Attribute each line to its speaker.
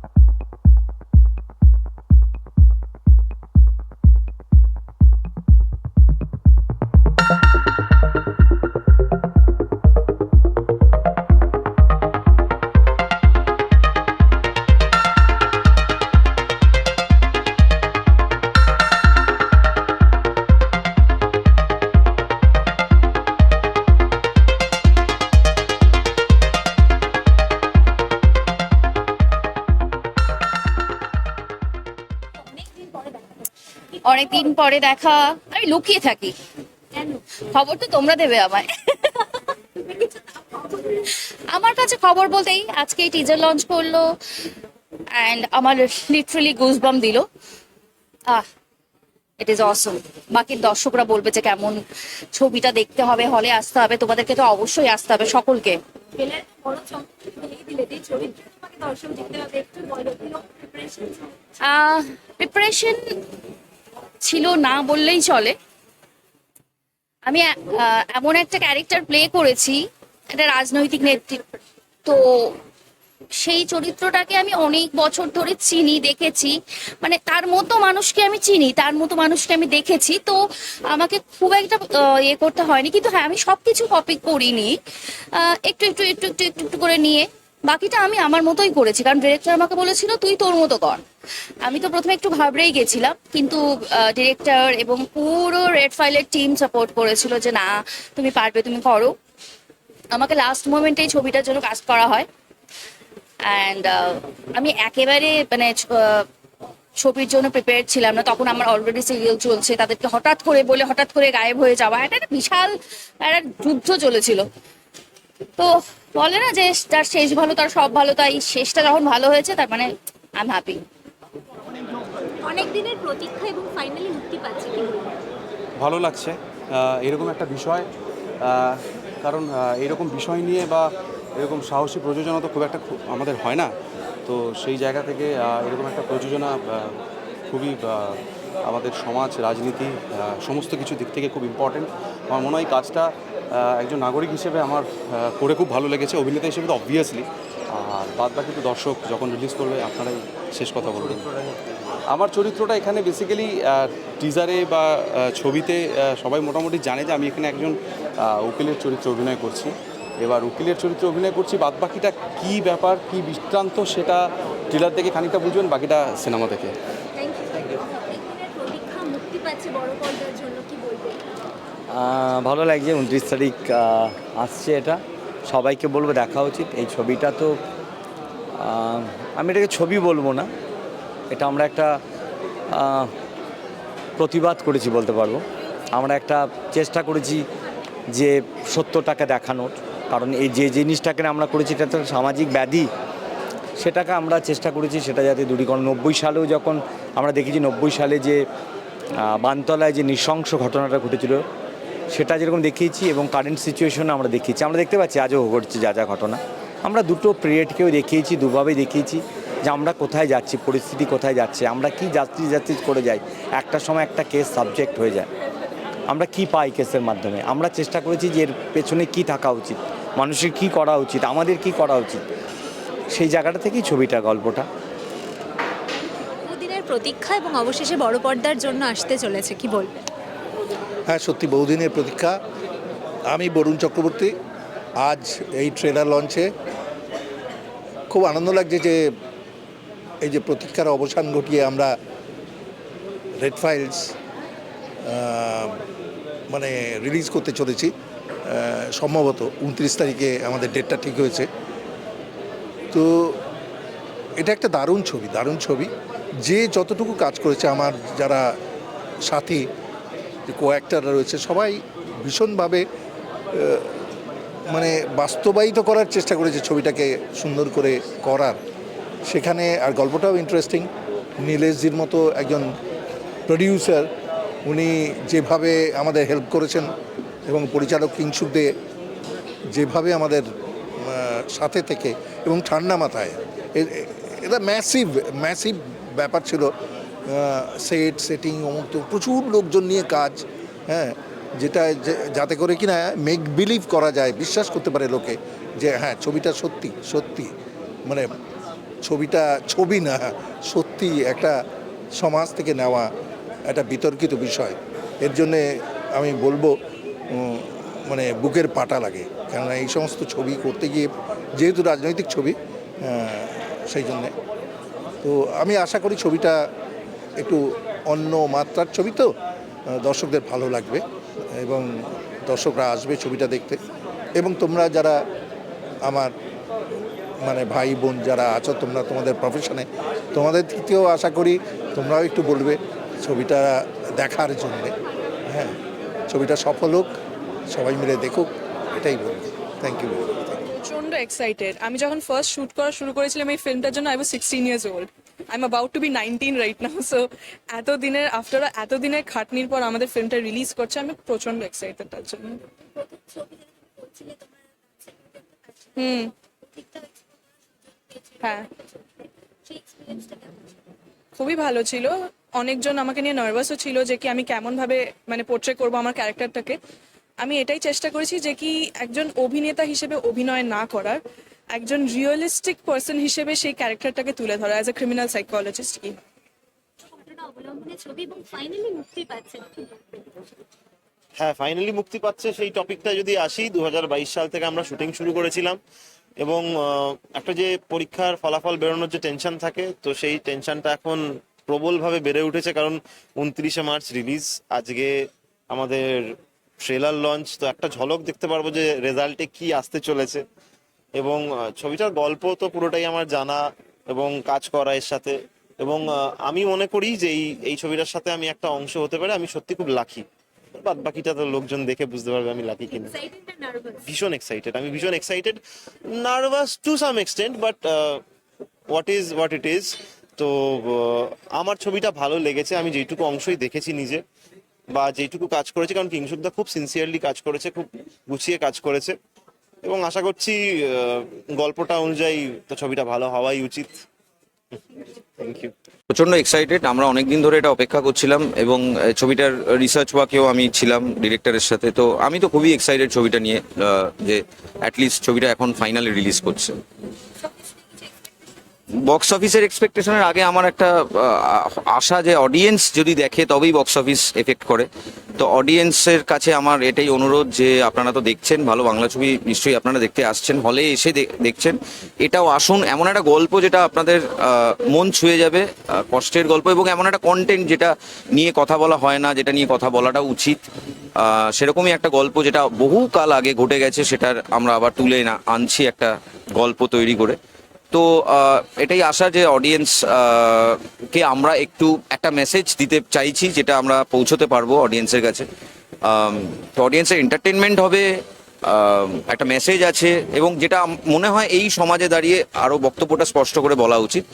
Speaker 1: Thank you. অনেকদিন পরে দেখা, আমি লুকিয়ে থাকি। খবর তো তোমরা দেবে আমায়। আমার কাছে খবর বলতেই আজকে টিজার লঞ্চ করল অ্যান্ড আমার লিটারালি গুজবাম দিল। আহ ইট ইজ অসম বাকি দর্শকরা বলবে যে কেমন ছবিটা দেখতে হবে হলে আসতে হবে, তোমাদেরকে তো অবশ্যই আসতে হবে সকলকে।
Speaker 2: প্রিপারেশন
Speaker 1: ছিল না বললেই চলে। আমি এমন একটা ক্যারেক্টার প্লে করেছি, একটা রাজনৈতিক নেতৃত্ব। তো সেই চরিত্রটাকে আমি অনেক বছর ধরে চিনি, দেখেছি। মানে তার মতো মানুষকে আমি চিনি, তার মতো মানুষকে আমি দেখেছি। তো আমাকে খুব একটা ইয়ে করতে হয়নি। কিন্তু হ্যাঁ আমি সবকিছু কপি করিনি। একটু একটু একটু একটু একটু করে নিয়ে বাকিটা আমি আমার মতোই করেছি, কারণ ডিরেক্টর আমাকে বলেছিল, তুই তোর মতো কর। আমি তো প্রথমে একটু ঘাবড়েই গেছিলাম, কিন্তু ডিরেক্টর এবং পুরো রেড ফাইলের টিম সাপোর্ট করেছিল যে, না, তুমি পারবে, তুমি করো। আমাকে লাস্ট মোমেন্টে এই ছবিটার জন্য কাজ করা হয়। অ্যান্ড আমি একেবারে মানে ছবির জন্য প্রিপেয়ার ছিলাম না। তখন আমার অলরেডি সিরিয়াল চলছে, তাদেরকে হঠাৎ করে বলে, হঠাৎ করে গায়েব হয়ে যাওয়া এটা একটা বিশাল, একটা যুদ্ধ চলেছিল। তো বলে না যে তার শেষ ভালো তার সব ভালো তাই শেষটা যখন ভালো হয়েছে তার মানে আই এম হ্যাপি
Speaker 2: অনেক দিনের প্রতীক্ষা এবং ফাইনালি মুক্তি পাচ্ছে কি
Speaker 3: ভালো লাগছে। এরকম একটা বিষয় কারণ এরকম বিষয় নিয়ে বা এরকম সাহসী প্রযোজনা তো খুব একটা আমাদের হয় না। তো সেই জায়গা থেকে এরকম একটা প্রযোজনা খুবই আমাদের সমাজ, রাজনীতি সমস্ত কিছু দিক থেকে খুব ইম্পর্টেন্ট আমার মনে হয় কাজটা একজন নাগরিক হিসেবে আমার করে খুব ভালো লেগেছে, অভিনেতা হিসেবে তো অবভিয়াসলি আর বাদ বাকি তো দর্শক যখন রিলিজ করবে, আপনারাই শেষ কথা বলবেন। আমার চরিত্রটা এখানে বেসিক্যালি টিজারে বা ছবিতে সবাই মোটামুটি জানে যে আমি এখানে একজন উকিলের চরিত্রে অভিনয় করছি। এবার উকিলের চরিত্রে অভিনয় করছি, বাদ বাকিটা কী ব্যাপার, কী বৃত্তান্ত সেটা ট্রিলার থেকে খানিকটা বুঝবেন, বাকিটা সিনেমা থেকে
Speaker 2: থ্যাংক ইউ অনেক দিনের প্রতীক্ষা
Speaker 4: ভালো লাগছে, উনত্রিশ তারিখ আসছে এটা। সবাইকে বলব দেখা উচিত। এই ছবিটা তো আমি এটাকে ছবি বলব না। এটা আমরা একটা প্রতিবাদ করেছি বলতে পারব। আমরা একটা চেষ্টা করেছি যে সত্যটাকে দেখানোর। কারণ এই যে জিনিসটাকে আমরা করেছি, এটা তো সামাজিক ব্যাধি। সেটাকে আমরা চেষ্টা করেছি, সেটা যাতে দূরীকরণ নব্বই সালেও যখন আমরা দেখেছি, নব্বই সালে যে বানতলায় যে নৃশংস ঘটনাটা ঘটেছিল, সেটা যেরকম দেখিয়েছি এবং কারেন্ট সিচুয়েশনে আমরা দেখিয়েছি। আমরা দেখতে পাচ্ছি আজও ঘটছে যা যা ঘটনা। আমরা দুটো পিরিয়ডকেও দেখিয়েছি, দুভাবেই দেখিয়েছি যে আমরা কোথায় যাচ্ছি, পরিস্থিতি কোথায় যাচ্ছে, আমরা কি যাত্রী যাত্রী করে যাই, একটা সময় একটা কেস সাবজেক্ট হয়ে যায়। আমরা কি পাই কেসের মাধ্যমে? আমরা চেষ্টা করেছি যে এর পেছনে কি থাকা উচিত, মানুষের কি করা উচিত, আমাদের কি করা উচিত। সেই জায়গাটা থেকেই ছবিটা, গল্পটা।
Speaker 2: প্রতীক্ষা এবং অবশেষে বড় পর্দার জন্য আসতে চলেছে, কি বলবে
Speaker 5: হ্যাঁ সত্যি বহুদিনের প্রতীক্ষা। আমি বরুণ চক্রবর্তী, আজ এই ট্রেলার লঞ্চে। খুব আনন্দ লাগছে যে এই যে প্রতীক্ষার অবসান ঘটিয়ে আমরা রেড ফাইলস মানে রিলিজ করতে চলেছি। সম্ভবত উনত্রিশ তারিখে আমাদের ডেটটা ঠিক হয়েছে। তো এটা একটা দারুণ ছবি দারুণ ছবি। যে যতটুকু কাজ করেছে আমার যারা সাথী কো অ্যাক্টাররা রয়েছে সবাই ভীষণভাবে মানে বাস্তবায়িত করার চেষ্টা করেছে ছবিটাকে সুন্দর করে করার সেখানে আর গল্পটাও ইন্টারেস্টিং নীলেশজির মতো একজন প্রডিউসার উনি যেভাবে আমাদের হেল্প করেছেন এবং পরিচালক কিংসুক দে যেভাবে আমাদের সাথে থেকে এবং ঠান্ডা মাথায় এটা ম্যাসিভ ম্যাসিভ ব্যাপার ছিল সেট সেটিং অমুক প্রচুর লোকজন নিয়ে কাজ হ্যাঁ যেটা যাতে করে কিনা মেক বিলিভ করা যায়, বিশ্বাস করতে পারে লোকে যে হ্যাঁ ছবিটা সত্যি সত্যি মানে ছবিটা ছবি না, সত্যি একটা সমাজ থেকে নেওয়া একটা বিতর্কিত বিষয়। এর জন্যে আমি বলব মানে বুকের পাটা লাগে, কেননা এই সমস্ত ছবি করতে গিয়ে, যেহেতু রাজনৈতিক ছবি সেই জন্যে তো আমি আশা করি ছবিটা একটু অন্য মাত্রার ছবি তো দর্শকদের ভালো লাগবে এবং দর্শকরা আসবে ছবিটা দেখতে। এবং তোমরা যারা আমার মানে ভাই বোন যারা আছো, তোমরা তোমাদের প্রফেশনে তোমাদের থেকেও আশা করি তোমরাও একটু বলবে ছবিটা দেখার জন্যে। হ্যাঁ ছবিটা সফল হোক, সবাই মিলে দেখুক, এটাই বলব। থ্যাংক ইউ
Speaker 6: প্রচণ্ড এক্সাইটেড আমি যখন ফার্স্ট শুট করা শুরু করেছিলাম এই ফিল্মটার জন্য I was sixteen years old I am about to be nineteen right now so এত দিনের আফটার এত দিনের খাটনির পর আমাদের ফিল্মটা রিলিজ করছে, আমি প্রচণ্ড এক্সাইটেড তার জন্য। হুম। হ্যাঁ? খুবই ভালো ছিল। অনেকজন আমাকে নিয়ে নার্ভাসও ছিল যে কি আমি কেমন ভাবে মানে পোর্ট্রে করব আমার ক্যারেক্টারটাকে আমি এটাই চেষ্টা করেছি যে কি একজন অভিনেতা হিসেবে অভিনয় না করার একজন রিয়েলিস্টিক পার্সন হিসেবে সেই ক্যারেক্টারটাকে তুলে ধরা অ্যাজ এ ক্রিমিনাল সাইকোলজিস্ট কি?
Speaker 7: হ্যাঁ ফাইনালি মুক্তি পাচ্ছে সেই টপিকটা যদি আসি দু হাজার বাইশ সাল থেকে আমরা শুটিং শুরু করেছিলাম এবং একটা যে পরীক্ষার ফলাফল বেরোনোর যে টেনশন থাকে তো সেই টেনশনটা এখন প্রবলভাবে বেড়ে উঠেছে কারণ উনত্রিশে মার্চ রিলিজ আজকে আমাদের ট্রেলার লঞ্চ তো একটা ঝলক দেখতে পারব যে রেজাল্টে কি আসতে চলেছে। এবং ছবিটার গল্প তো পুরোটাই আমার জানা এবং কাজ করা এর সাথে। এবং আমি মনে করি যে এই এই ছবিটার সাথে আমি একটা অংশ হতে পারে আমি সত্যি খুব লাকি বাদ বাকিটা তো লোকজন দেখে বুঝতে পারবে আমি লাকি কিনা? ভীষণ এক্সাইটেড আমি ভীষণ excited nervous to some extent but what is what it is তো আমার ছবিটা ভালো লেগেছে আমি যেটুকু অংশই দেখেছি নিজে। বা যেটুকু কাজ করেছি, কারণ কিংসুকদা খুব সিনসিয়ারলি কাজ করেছে, খুব গুছিয়ে কাজ করেছে। এবং আশা করছি গল্পটা অনুযায়ী তো ছবিটা ভালো হওয়াই উচিত।
Speaker 8: প্রচণ্ড এক্সাইটেড আমরা অনেকদিন ধরে এটা অপেক্ষা করছিলাম এবং ছবিটার রিসার্চ ওয়ার্কেও আমি ছিলাম ডিরেক্টরের সাথে। তো আমি তো খুবই এক্সাইটেড ছবিটা নিয়ে যে অ্যাটলিস্ট ছবিটা এখন ফাইনালি রিলিজ করছে। বক্স অফিসের এক্সপেকটেশনের আগে আমার একটা আশা যে অডিয়েন্স যদি দেখে, তবেই বক্স অফিস এফেক্ট করে। তো অডিয়েন্সের কাছে আমার এটাই অনুরোধ যে আপনারা তো দেখছেন, ভালো বাংলা ছবি নিশ্চয়ই আপনারা দেখতে আসছেন, হলে এসে দেখছেন। এটাও আসুন, এমন একটা গল্প যেটা আপনাদের মন ছুঁয়ে যাবে কষ্টের গল্প এবং এমন একটা কন্টেন্ট যেটা নিয়ে কথা বলা হয় না, যেটা নিয়ে কথা বলাটা উচিত। সেরকমই একটা গল্প যেটা বহু কাল আগে ঘটে গেছে, সেটার আমরা আবার তুলে না আনছি একটা গল্প তৈরি করে। তো এটাই আশা যে অডিয়েন্স কে আমরা একটু একটা মেসেজ দিতে চাইছি যেটা আমরা পৌঁছতে পারব অডিয়েন্সের কাছে। তো অডিয়েন্সের এন্টারটেনমেন্ট হবে একটা মেসেজ আছে এবং যেটা মনে হয় এই সমাজে দাঁড়িয়ে আরও বক্তব্যটা স্পষ্ট করে বলা উচিত।